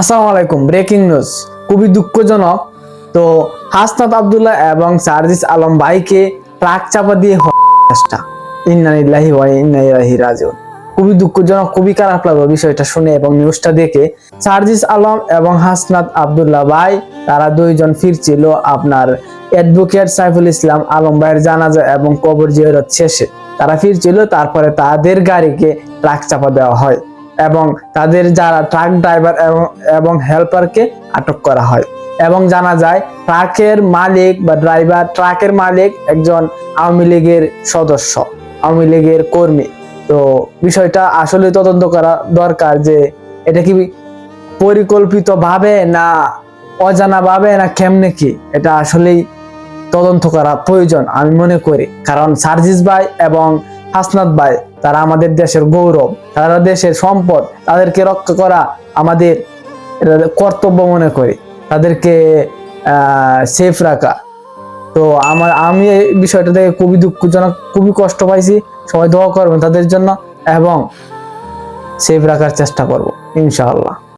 আসসালামু আলাইকুম breaking news খুবই দুঃখজনক। তো হাসনাত আব্দুল্লাহ এবং সার্জিস আলম ভাইকে ট্রাক চাপা দিয়ে হত্যা চেষ্টা। ইন্না লিল্লাহি ওয়া ইন্না ইলাইহি রাজিউন। খুবই দুঃখজনক, খুবই খারাপ লাগল বিষয়টা শুনে এবং নিউজটা দেখে। সার্জিস আলম এবং হাসনাত আব্দুল্লাহ ভাই, তারা দুইজন ফিরছিল আপনার অ্যাডভোকেট সাইফুল ইসলাম আলম ভাইয়ের জানাজা এবং কবর জিয়ারত শেষে। তারা ফিরছিল, তারপরে তাদের গাড়িকে ট্রাক চাপা দেওয়া হয়। এবং তাদের যারা ট্রাক ড্রাইভার এবং এবং হেল্পারকে আটক করা হয়। এবং জানা যায় ট্রাকের মালিক বা ড্রাইভার ট্রাকের মালিক একজন আওয়ামী লীগের সদস্য, আওয়ামী লীগের কর্মী। তো বিষয়টা আসলে তদন্ত করা দরকার যে এটা কি পরিকল্পিত ভাবে না অজানা ভাবে না কেমনে কি? এটা আসলেই তদন্ত করা প্রয়োজন আমি মনে করি। কারণ সার্জিস ভাই এবং হাসনাত ভাই, তারা আমাদের দেশের গৌরব, তারা দেশের সম্পদ, তাদেরকে রক্ষা করা আমাদের কর্তব্য মনে করি, তাদেরকে সেফ রাখা। তো আমার, আমি এই বিষয়টা থেকে খুবই দুঃখজনক, খুবই কষ্ট পাইছি। সবাই দোয়া করবেন তাদের জন্য এবং সেফ রাখার চেষ্টা করব, ইনশাআল্লাহ।